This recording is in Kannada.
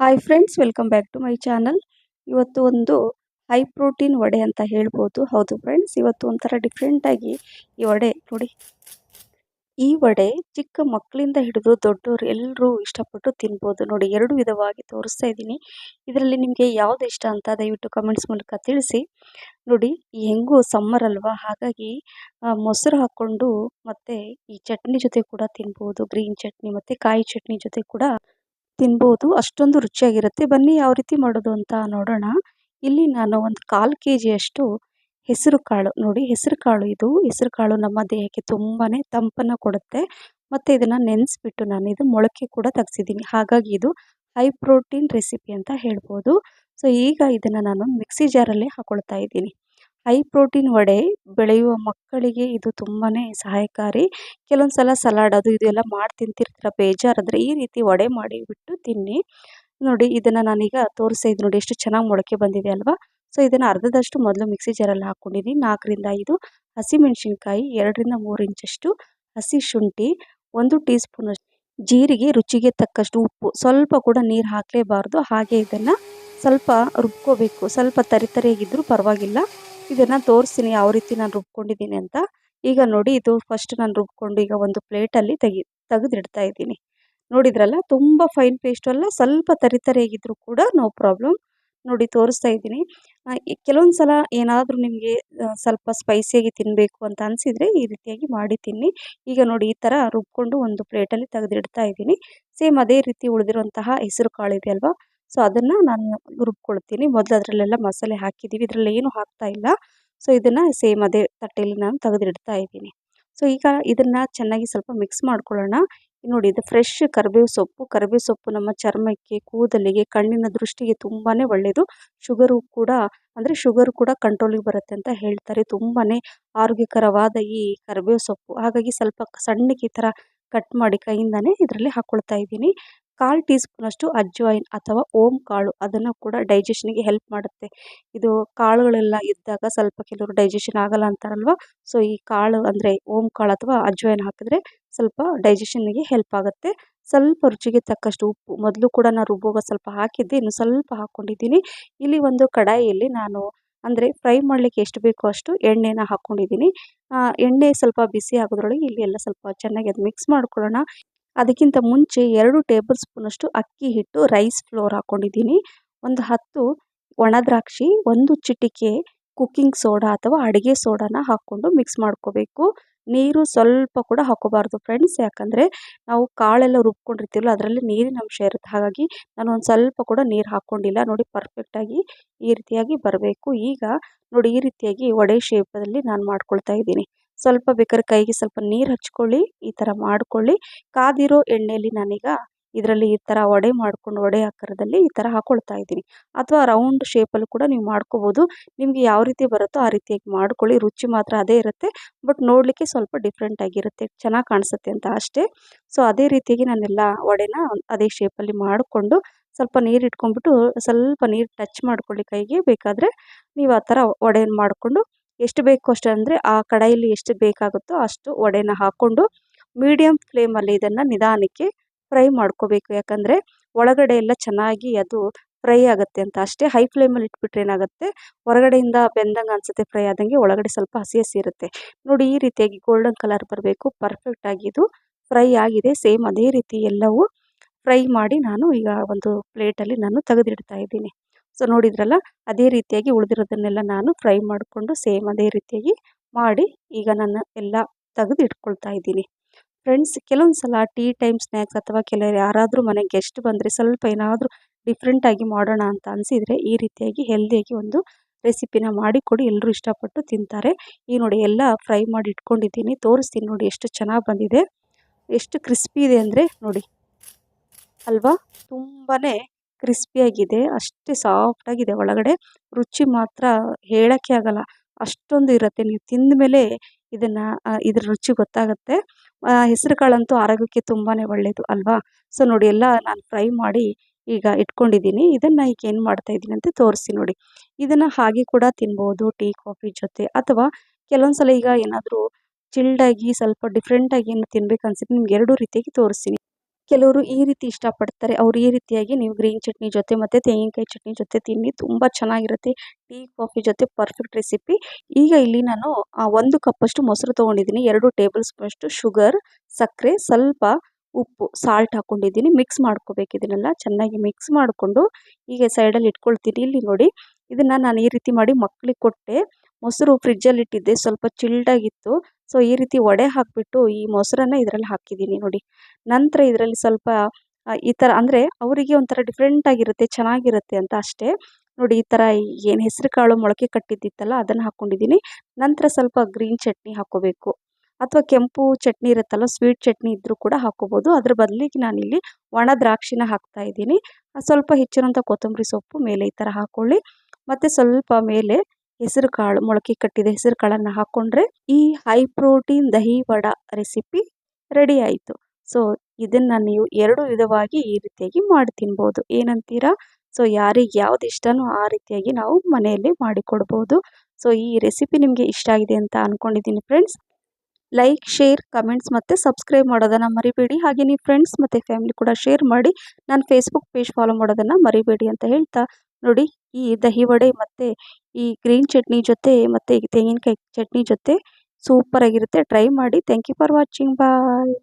Hi friends welcome back to my channel ಇವತ್ತು ಒಂದು ಹೈ ಪ್ರೋಟೀನ್ ವಡೆ ಅಂತ ಹೇಳ್ಬೋದು. ಹೌದು ಫ್ರೆಂಡ್ಸ್ ಇವತ್ತು ಒಂಥರ ಡಿಫ್ರೆಂಟಾಗಿ ಈ ವಡೆ ನೋಡಿ. ಈ ವಡೆ ಚಿಕ್ಕ ಮಕ್ಕಳಿಂದ ಹಿಡಿದು ದೊಡ್ಡವರು ಎಲ್ಲರೂ ಇಷ್ಟಪಟ್ಟು ತಿನ್ಬೋದು. ನೋಡಿ, ಎರಡು ವಿಧವಾಗಿ ತೋರಿಸ್ತಾ ಇದ್ದೀನಿ. ಇದರಲ್ಲಿ ನಿಮಗೆ ಯಾವುದು ಇಷ್ಟ ಅಂತ ದಯವಿಟ್ಟು ಕಮೆಂಟ್ಸ್ ಮೂಲಕ ತಿಳಿಸಿ. ನೋಡಿ ಹೆಂಗೂ ಸಮ್ಮರ್ ಅಲ್ವಾ? ಹಾಗಾಗಿ ಮೊಸರು ಹಾಕ್ಕೊಂಡು ಮತ್ತು ಈ ಚಟ್ನಿ ಜೊತೆ ಕೂಡ ತಿನ್ಬೋದು. ಗ್ರೀನ್ ಚಟ್ನಿ ಮತ್ತು ಕಾಯಿ ಚಟ್ನಿ ಜೊತೆ ಕೂಡ ತಿನ್ಬೋದು. ಅಷ್ಟೊಂದು ರುಚಿಯಾಗಿರುತ್ತೆ. ಬನ್ನಿ ಯಾವ ರೀತಿ ಮಾಡೋದು ಅಂತ ನೋಡೋಣ. ಇಲ್ಲಿ ನಾನು ಒಂದು ಕಾಲು ಕೆ ಜಿಯಷ್ಟು ಹೆಸರು ಕಾಳು ನೋಡಿ. ಹೆಸರು ಕಾಳು ಇದು. ಹೆಸರು ಕಾಳು ನಮ್ಮ ದೇಹಕ್ಕೆ ತುಂಬಾ ತಂಪನ್ನು ಕೊಡುತ್ತೆ. ಮತ್ತು ಇದನ್ನು ನೆನೆಸ್ಬಿಟ್ಟು ನಾನು ಇದು ಮೊಳಕೆ ಕೂಡ ತೆಗ್ಸಿದ್ದೀನಿ. ಹಾಗಾಗಿ ಇದು ಹೈ ಪ್ರೋಟೀನ್ ರೆಸಿಪಿ ಅಂತ ಹೇಳ್ಬೋದು. ಸೊ ಈಗ ಇದನ್ನು ನಾನು ಮಿಕ್ಸಿ ಜಾರಲ್ಲಿ ಹಾಕೊಳ್ತಾ ಇದ್ದೀನಿ. ಹೈ ಪ್ರೋಟೀನ್ ವಡೆ ಬೆಳೆಯುವ ಮಕ್ಕಳಿಗೆ ಇದು ತುಂಬಾ ಸಹಾಯಕಾರಿ. ಕೆಲವೊಂದು ಸಲ ಸಲಾಡ್ ಅದು ಇದು ಎಲ್ಲ ಮಾಡಿ ತಿಂತಿರ್ತೀರ ಬೇಜಾರಾದರೆ ಈ ರೀತಿ ವಡೆ ಮಾಡಿಬಿಟ್ಟು ತಿನ್ನಿ. ನೋಡಿ ಇದನ್ನು ನಾನೀಗ ತೋರಿಸಿದ್ದು ನೋಡಿ ಎಷ್ಟು ಚೆನ್ನಾಗಿ ಮೊಳಕೆ ಬಂದಿದೆ ಅಲ್ವಾ? ಸೊ ಇದನ್ನು ಅರ್ಧದಷ್ಟು ಮೊದಲು ಮಿಕ್ಸಿ ಜಾರಲ್ಲಿ ಹಾಕ್ಕೊಂಡಿದ್ದೀನಿ ನಾಲ್ಕರಿಂದ ಐದು ಹಸಿಮೆಣಸಿನ್ಕಾಯಿ ಎರಡರಿಂದ ಮೂರು ಇಂಚಷ್ಟು ಹಸಿ ಶುಂಠಿ, ಒಂದು ಟೀ ಸ್ಪೂನ್ ಜೀರಿಗೆ ರುಚಿಗೆ ತಕ್ಕಷ್ಟು ಉಪ್ಪು. ಸ್ವಲ್ಪ ಕೂಡ ನೀರು ಹಾಕಲೇಬಾರ್ದು. ಹಾಗೆ ಇದನ್ನು ಸ್ವಲ್ಪ ರುಬ್ಕೋಬೇಕು. ಸ್ವಲ್ಪ ತರಿತರಿಯಾಗಿದ್ದರೂ ಪರವಾಗಿಲ್ಲ. ಇದನ್ನು ತೋರಿಸ್ತೀನಿ, ಯಾವ ರೀತಿ ನಾನು ರುಬ್ಕೊಂಡಿದ್ದೀನಿ ಅಂತ. ಈಗ ನೋಡಿ, ಇದು ಫಸ್ಟ್ ನಾನು ರುಬ್ಕೊಂಡು ಈಗ ಒಂದು ಪ್ಲೇಟಲ್ಲಿ ತೆಗಿ, ತೆಗೆದಿಡ್ತಾ ಇದ್ದೀನಿ. ನೋಡಿದ್ರಲ್ಲ, ತುಂಬ ಫೈನ್ ಪೇಸ್ಟು ಅಲ್ಲ, ಸ್ವಲ್ಪ ತರಿ ತರಿಯಾಗಿದ್ದರೂ ಕೂಡ ನೋ ಪ್ರಾಬ್ಲಮ್ ನೋಡಿ, ತೋರಿಸ್ತಾ ಇದ್ದೀನಿ. ಕೆಲವೊಂದು ಸಲ ಏನಾದರೂ ನಿಮಗೆ ಸ್ವಲ್ಪ ಸ್ಪೈಸಿಯಾಗಿ ತಿನ್ನಬೇಕು ಅಂತ ಅನಿಸಿದರೆ ಈ ರೀತಿಯಾಗಿ ಮಾಡಿ ತಿನ್ನಿ. ಈಗ ನೋಡಿ, ಈ ಥರ ರುಬ್ಕೊಂಡು ಒಂದು ಪ್ಲೇಟಲ್ಲಿ ತೆಗೆದಿಡ್ತಾ ಇದ್ದೀನಿ. ಸೇಮ್ ಅದೇ ರೀತಿ ಉಳಿದಿರುವಂತಹ ಹೆಸರು ಕಾಳು ಇದೆ ಅಲ್ವಾ? ಸೊ ಅದನ್ನು ನಾನು ರುಬ್ಕೊಳ್ತೀನಿ. ಮೊದಲು ಅದರಲ್ಲೆಲ್ಲ ಮಸಾಲೆ ಹಾಕಿದ್ದೀವಿ ಇದರಲ್ಲಿ ಏನು ಹಾಕ್ತಾ ಇಲ್ಲ. ಸೊ ಇದನ್ನು ಸೇಮ್ ಅದೇ ತಟ್ಟೆಯಲ್ಲಿ ನಾನು ತೆಗೆದಿಡ್ತಾ ಇದ್ದೀನಿ. ಸೊ ಈಗ ಇದನ್ನು ಚೆನ್ನಾಗಿ ಸ್ವಲ್ಪ ಮಿಕ್ಸ್ ಮಾಡ್ಕೊಳ್ಳೋಣ. ನೋಡಿ, ಇದು ಫ್ರೆಶ್ ಕರಿಬೇವು ಸೊಪ್ಪು. ಕರಿಬೇವು ಸೊಪ್ಪು ನಮ್ಮ ಚರ್ಮಕ್ಕೆ, ಕೂದಲಿಗೆ, ಕಣ್ಣಿನ ದೃಷ್ಟಿಗೆ ತುಂಬಾ ಒಳ್ಳೆಯದು ಶುಗರು ಕೂಡ, ಅಂದರೆ ಶುಗರ್ ಕೂಡ ಕಂಟ್ರೋಲಿಗೆ ಬರುತ್ತೆ ಅಂತ ಹೇಳ್ತಾರೆ. ತುಂಬಾ ಆರೋಗ್ಯಕರವಾದ ಈ ಕರಿಬೇವು ಸೊಪ್ಪು. ಹಾಗಾಗಿ ಸ್ವಲ್ಪ ಸಣ್ಣಕ್ಕೆ ಈ ಥರ ಕಟ್ ಮಾಡಿ ಕೈಯಿಂದನೇ ಇದರಲ್ಲಿ ಹಾಕ್ಕೊಳ್ತಾ ಇದ್ದೀನಿ. ಕಾಲು ಟೀ ಸ್ಪೂನಷ್ಟು ಅಜ್ವಾಯಿನ್ ಅಥವಾ ಓಂ ಕಾಳು, ಅದನ್ನು ಕೂಡ ಡೈಜೆಷನ್ಗೆ ಹೆಲ್ಪ್ ಮಾಡುತ್ತೆ. ಇದು ಕಾಳುಗಳೆಲ್ಲ ಇದ್ದಾಗ ಸ್ವಲ್ಪ ಕೆಲವರು ಡೈಜೆಷನ್ ಆಗಲ್ಲ ಅಂತಾರಲ್ವ? ಸೊ ಈ ಕಾಳು ಅಂದರೆ ಓಂ ಕಾಳು ಅಥವಾ ಅಜ್ವಾಯಿನ್ ಹಾಕಿದ್ರೆ ಸ್ವಲ್ಪ ಡೈಜೆಷನ್ನಿಗೆ ಹೆಲ್ಪ್ ಆಗುತ್ತೆ. ಸ್ವಲ್ಪ ರುಚಿಗೆ ತಕ್ಕಷ್ಟು ಉಪ್ಪು, ಮೊದಲು ಕೂಡ ನಾನು ರುಬ್ಬೋಗ ಸ್ವಲ್ಪ ಹಾಕಿದ್ದೆ, ಇನ್ನು ಸ್ವಲ್ಪ ಹಾಕ್ಕೊಂಡಿದ್ದೀನಿ ಇಲ್ಲಿ ಒಂದು ಕಡಾಯಿಯಲ್ಲಿ ನಾನು ಅಂದರೆ ಫ್ರೈ ಮಾಡಲಿಕ್ಕೆ ಎಷ್ಟು ಬೇಕೋ ಅಷ್ಟು ಎಣ್ಣೆನ ಹಾಕ್ಕೊಂಡಿದ್ದೀನಿ ಎಣ್ಣೆ ಸ್ವಲ್ಪ ಬಿಸಿ ಆಗೋದ್ರೊಳಗೆ ಇಲ್ಲಿ ಎಲ್ಲ ಸ್ವಲ್ಪ ಚೆನ್ನಾಗಿ ಅದು ಮಿಕ್ಸ್ ಮಾಡ್ಕೊಳ್ಳೋಣ. ಅದಕ್ಕಿಂತ ಮುಂಚೆ ಎರಡು ಟೇಬಲ್ ಸ್ಪೂನಷ್ಟು ಅಕ್ಕಿ ಹಿಟ್ಟು, ರೈಸ್ ಫ್ಲೋರ್ ಹಾಕ್ಕೊಂಡಿದ್ದೀನಿ ಒಂದು ಹತ್ತು ಒಣ ದ್ರಾಕ್ಷಿ, ಒಂದು ಚಿಟಿಕೆ ಕುಕ್ಕಿಂಗ್ ಸೋಡಾ ಅಥವಾ ಅಡುಗೆ ಸೋಡಾನ ಹಾಕ್ಕೊಂಡು ಮಿಕ್ಸ್ ಮಾಡ್ಕೋಬೇಕು. ನೀರು ಸ್ವಲ್ಪ ಕೂಡ ಹಾಕೋಬಾರ್ದು ಫ್ರೆಂಡ್ಸ್ ಯಾಕಂದರೆ ನಾವು ಕಾಳೆಲ್ಲ ರುಬ್ಕೊಂಡಿರ್ತೀವಲ್ಲ, ಅದರಲ್ಲಿ ನೀರಿನ ಅಂಶ ಇರುತ್ತೆ. ಹಾಗಾಗಿ ನಾನು ಒಂದು ಸ್ವಲ್ಪ ಕೂಡ ನೀರು ಹಾಕ್ಕೊಂಡಿಲ್ಲ. ನೋಡಿ ಪರ್ಫೆಕ್ಟಾಗಿ ಈ ರೀತಿಯಾಗಿ ಬರಬೇಕು. ಈಗ ನೋಡಿ, ಈ ರೀತಿಯಾಗಿ ವಡೆ ಶೇಪಲ್ಲಿ ನಾನು ಮಾಡ್ಕೊಳ್ತಾ ಇದ್ದೀನಿ. ಸ್ವಲ್ಪ ಬೇಕಾದ್ರೆ ಕೈಗೆ ಸ್ವಲ್ಪ ನೀರು ಹಚ್ಕೊಳ್ಳಿ, ಈ ಥರ ಮಾಡ್ಕೊಳ್ಳಿ. ಕಾದಿರೋ ಎಣ್ಣೆಯಲ್ಲಿ ನಾನೀಗ ಇದರಲ್ಲಿ ಈ ಥರ ವಡೆ ಮಾಡ್ಕೊಂಡು, ವಡೆ ಆಕಾರದಲ್ಲಿ ಈ ಥರ ಹಾಕ್ಕೊಳ್ತಾ ಇದ್ದೀನಿ. ಅಥವಾ ರೌಂಡ್ ಶೇಪಲ್ಲಿ ಕೂಡ ನೀವು ಮಾಡ್ಕೋಬೋದು. ನಿಮಗೆ ಯಾವ ರೀತಿ ಬರುತ್ತೋ ಆ ರೀತಿಯಾಗಿ ಮಾಡ್ಕೊಳ್ಳಿ. ರುಚಿ ಮಾತ್ರ ಅದೇ ಇರುತ್ತೆ. ಬಟ್ ನೋಡಲಿಕ್ಕೆ ಸ್ವಲ್ಪ ಡಿಫ್ರೆಂಟ್ ಆಗಿರುತ್ತೆ. ಚೆನ್ನಾಗಿ ಕಾಣಿಸುತ್ತೆ ಅಂತ ಅಷ್ಟೇ. ಸೊ ಅದೇ ರೀತಿಯಾಗಿ ನಾನೆಲ್ಲ ವಡೆನ ಅದೇ ಶೇಪಲ್ಲಿ ಮಾಡಿಕೊಂಡು ಸ್ವಲ್ಪ ನೀರು ಇಟ್ಕೊಂಡ್ಬಿಟ್ಟು ಸ್ವಲ್ಪ ನೀರು ಟಚ್ ಮಾಡ್ಕೊಳ್ಳಿ ಕೈಗೆ. ಬೇಕಾದರೆ ನೀವು ಆ ಥರ ವಡೆಯನ್ನು ಮಾಡಿಕೊಂಡು ಎಷ್ಟು ಬೇಕು ಅಷ್ಟು ಅಂದರೆ ಆ ಕಡಾಯಲ್ಲಿ ಎಷ್ಟು ಬೇಕಾಗುತ್ತೋ ಅಷ್ಟು ವಡೆನ ಹಾಕ್ಕೊಂಡು ಮೀಡಿಯಮ್ ಫ್ಲೇಮಲ್ಲಿ ಇದನ್ನು ನಿಧಾನಕ್ಕೆ ಫ್ರೈ ಮಾಡ್ಕೋಬೇಕು. ಯಾಕಂದರೆ ಒಳಗಡೆ ಎಲ್ಲ ಚೆನ್ನಾಗಿ ಅದು ಫ್ರೈ ಆಗುತ್ತೆ ಅಂತ. ಅಷ್ಟೇ ಹೈ ಫ್ಲೇಮಲ್ಲಿ ಇಟ್ಬಿಟ್ರೆ ಏನಾಗುತ್ತೆ? ಹೊರಗಡೆಯಿಂದ ಬೆಂದಂಗೆ ಅನಿಸುತ್ತೆ ಫ್ರೈ ಆದಂಗೆ ಒಳಗಡೆ ಸ್ವಲ್ಪ ಹಸಿ ಹಸಿ ಇರುತ್ತೆ. ನೋಡಿ ಈ ರೀತಿಯಾಗಿ ಗೋಲ್ಡನ್ ಕಲರ್ ಬರಬೇಕು. ಪರ್ಫೆಕ್ಟಾಗಿ ಇದು ಫ್ರೈ ಆಗಿದೆ. ಸೇಮ್ ಅದೇ ರೀತಿ ಎಲ್ಲವೂ ಫ್ರೈ ಮಾಡಿ ನಾನು ಈಗ ಒಂದು ಪ್ಲೇಟಲ್ಲಿ ನಾನು ತೆಗೆದಿಡ್ತಾ ಇದ್ದೀನಿ. ಸೊ ನೋಡಿದ್ರಲ್ಲ, ಅದೇ ರೀತಿಯಾಗಿ ಉಳಿದಿರೋದನ್ನೆಲ್ಲ ನಾನು ಫ್ರೈ ಮಾಡಿಕೊಂಡು ಸೇಮ್ ಅದೇ ರೀತಿಯಾಗಿ ಮಾಡಿ ಈಗ ನಾನು ಎಲ್ಲ ತೆಗೆದು ಇಟ್ಕೊಳ್ತಾ ಇದ್ದೀನಿ. ಫ್ರೆಂಡ್ಸ್ ಕೆಲವೊಂದು ಸಲ ಟೀ ಟೈಮ್ ಸ್ನ್ಯಾಕ್ಸ್ ಅಥವಾ ಕೆಲವರು ಯಾರಾದರೂ ಮನೆಗೆ ಗೆಸ್ಟ್ ಬಂದರೆ ಸ್ವಲ್ಪ ಏನಾದರೂ ಡಿಫ್ರೆಂಟಾಗಿ ಮಾಡೋಣ ಅಂತ ಅನಿಸಿದರೆ ಈ ರೀತಿಯಾಗಿ ಹೆಲ್ದಿಯಾಗಿ ಒಂದು ರೆಸಿಪಿನ ಮಾಡಿಕೊಡಿ ಎಲ್ಲರೂ ಇಷ್ಟಪಟ್ಟು ತಿಂತಾರೆ. ಈ ನೋಡಿ ಎಲ್ಲ ಫ್ರೈ ಮಾಡಿ ಇಟ್ಕೊಂಡಿದ್ದೀನಿ. ತೋರಿಸ್ತೀನಿ ನೋಡಿ ಎಷ್ಟು ಚೆನ್ನಾಗಿ ಬಂದಿದೆ. ಎಷ್ಟು ಕ್ರಿಸ್ಪಿ ಇದೆ ಅಂದರೆ ನೋಡಿ ಅಲ್ವಾ? ತುಂಬಾ ಕ್ರಿಸ್ಪಿಯಾಗಿದೆ ಅಷ್ಟೇ ಸಾಫ್ಟಾಗಿದೆ ಒಳಗಡೆ ರುಚಿ ಮಾತ್ರ ಹೇಳೋಕ್ಕೆ ಆಗಲ್ಲ. ಅಷ್ಟೊಂದು ಇರುತ್ತೆ. ನೀವು ತಿಂದ ಮೇಲೆ ಇದನ್ನು ಇದ್ರ ರುಚಿ ಗೊತ್ತಾಗುತ್ತೆ. ಹೆಸರು ಕಾಳಂತೂ ಆರೋಗ್ಯಕ್ಕೆ ತುಂಬಾ ಒಳ್ಳೆಯದು ಅಲ್ವಾ? ಸೊ ನೋಡಿ, ಎಲ್ಲ ನಾನು ಫ್ರೈ ಮಾಡಿ ಈಗ ಇಟ್ಕೊಂಡಿದ್ದೀನಿ. ಇದನ್ನು ಈಗ ಏನು ಮಾಡ್ತಾಯಿದ್ದೀನಿ ಅಂತ ತೋರಿಸಿ ನೋಡಿ. ಇದನ್ನು ಹಾಗೆ ಕೂಡ ತಿನ್ಬೋದು, ಟೀ, ಕಾಫಿ ಜೊತೆ. ಅಥವಾ ಕೆಲವೊಂದು ಸಲ ಈಗ ಏನಾದರೂ ಚಿಲ್ಡಾಗಿ ಸ್ವಲ್ಪ ಡಿಫ್ರೆಂಟಾಗಿ ಏನು ತಿನ್ಬೇಕು ಅನ್ಸುತ್ತೆ ನಿಮ್ಗೆ ಎರಡು ರೀತಿಯಾಗಿ ತೋರಿಸ್ತೀನಿ. ಕೆಲವರು ಈ ರೀತಿ ಇಷ್ಟಪಡ್ತಾರೆ. ಅವ್ರು ಈ ರೀತಿಯಾಗಿ ನೀವು ಗ್ರೀನ್ ಚಟ್ನಿ ಜೊತೆ ಮತ್ತು ತೆಂಗಿನಕಾಯಿ ಚಟ್ನಿ ಜೊತೆ ತಿನ್ನಿ ತುಂಬ ಚೆನ್ನಾಗಿರುತ್ತೆ. ಟೀ, ಕಾಫಿ ಜೊತೆ ಪರ್ಫೆಕ್ಟ್ ರೆಸಿಪಿ ಈಗ ಇಲ್ಲಿ ನಾನು ಒಂದು ಕಪ್ಪಷ್ಟು ಮೊಸರು ತೊಗೊಂಡಿದ್ದೀನಿ. ಎರಡು ಟೇಬಲ್ ಸ್ಪೂನಷ್ಟು ಶುಗರ್, ಸಕ್ಕರೆ, ಸ್ವಲ್ಪ ಉಪ್ಪು ಸಾಲ್ಟ್ ಹಾಕ್ಕೊಂಡಿದ್ದೀನಿ ಮಿಕ್ಸ್ ಮಾಡ್ಕೋಬೇಕು ಇದನ್ನೆಲ್ಲ. ಚೆನ್ನಾಗಿ ಮಿಕ್ಸ್ ಮಾಡಿಕೊಂಡು ಹೀಗೆ ಸೈಡಲ್ಲಿ ಇಟ್ಕೊಳ್ತೀನಿ. ಇಲ್ಲಿ ನೋಡಿ, ಇದನ್ನು ನಾನು ಈ ರೀತಿ ಮಾಡಿ ಮಕ್ಕಳಿಗೆ ಕೊಟ್ಟೆ. ಮೊಸರು ಫ್ರಿಜ್ಜಲ್ಲಿ ಇಟ್ಟಿದ್ದೆ. ಸ್ವಲ್ಪ ಚಿಲ್ಡಾಗಿತ್ತು ಸೊ, ಈ ರೀತಿ ವಡೆ ಹಾಕಿಬಿಟ್ಟು ಈ ಮೊಸರನ್ನ ಇದರಲ್ಲಿ ಹಾಕಿದ್ದೀನಿ ನೋಡಿ. ನಂತರ ಇದರಲ್ಲಿ ಸ್ವಲ್ಪ ಈ ಥರ ಅಂದರೆ ಅವರಿಗೆ ಒಂಥರ ಡಿಫ್ರೆಂಟಾಗಿರುತ್ತೆ ಚೆನ್ನಾಗಿರುತ್ತೆ ಅಂತ ಅಷ್ಟೇ. ನೋಡಿ, ಈ ಥರ ಏನು ಹೆಸರು ಕಾಳು ಮೊಳಕೆ ಕಟ್ಟಿದ್ದಿತ್ತಲ್ಲ, ಅದನ್ನು ಹಾಕ್ಕೊಂಡಿದ್ದೀನಿ ನಂತರ ಸ್ವಲ್ಪ ಗ್ರೀನ್ ಚಟ್ನಿ ಹಾಕ್ಕೋಬೇಕು ಅಥವಾ ಕೆಂಪು ಚಟ್ನಿ ಇರುತ್ತಲ್ಲ ಸ್ವೀಟ್ ಚಟ್ನಿ ಇದ್ದರೂ ಕೂಡ ಹಾಕ್ಕೋಬೋದು ಅದ್ರ ಬದಲಿಗೆ ನಾನಿಲ್ಲಿ ಒಣ ದ್ರಾಕ್ಷಿನ ಹಾಕ್ತಾ ಇದ್ದೀನಿ. ಸ್ವಲ್ಪ ಹೆಚ್ಚಿರೋಂಥ ಕೊತ್ತಂಬರಿ ಸೊಪ್ಪು, ಮೇಲೆ ಈ ಥರ ಹಾಕ್ಕೊಳ್ಳಿ ಮತ್ತು ಸ್ವಲ್ಪ ಮೇಲೆ ಹೆಸರು ಕಾಳು, ಮೊಳಕೆ ಕಟ್ಟಿದ ಹೆಸರು ಕಾಳನ್ನು ಹಾಕ್ಕೊಂಡ್ರೆ ಈ high protein dahi vada recipe ready ಆಯಿತು. ಸೊ ಇದನ್ನು ನೀವು ಎರಡು ವಿಧವಾಗಿ ಈ ರೀತಿಯಾಗಿ ಮಾಡಿ ತಿನ್ಬೋದು. ಏನಂತೀರಾ? ಸೊ ಯಾರಿಗೆ ಯಾವ್ದು ಇಷ್ಟನೋ ಆ ರೀತಿಯಾಗಿ ನಾವು ಮನೆಯಲ್ಲಿ ಮಾಡಿಕೊಡ್ಬೋದು ಸೊ ಈ ರೆಸಿಪಿ ನಿಮಗೆ ಇಷ್ಟ ಆಗಿದೆ ಅಂತ ಅಂದ್ಕೊಂಡಿದ್ದೀನಿ ಫ್ರೆಂಡ್ಸ್ ಲೈಕ್ ಶೇರ್ ಕಮೆಂಟ್ಸ್ ಮತ್ತು ಸಬ್ಸ್ಕ್ರೈಬ್ ಮಾಡೋದನ್ನು ಮರಿಬೇಡಿ. ಹಾಗೆ ನೀವು ಫ್ರೆಂಡ್ಸ್ ಮತ್ತು ಫ್ಯಾಮಿಲಿ ಕೂಡ ಶೇರ್ ಮಾಡಿ. ನಾನು ಫೇಸ್ಬುಕ್ ಪೇಜ್ ಫಾಲೋ ಮಾಡೋದನ್ನು ಮರಿಬೇಡಿ ಅಂತ ಹೇಳ್ತಾ ನೋಡಿ, ಈ ದಹಿ ವಡೆ ಮತ್ತು ಈ ಗ್ರೀನ್ ಚಟ್ನಿ ಜೊತೆ ಮತ್ತು ತೆಂಗಿನಕಾಯಿ ಚಟ್ನಿ ಜೊತೆ ಸೂಪರಾಗಿರುತ್ತೆ ಟ್ರೈ ಮಾಡಿ. Thank you for watching bye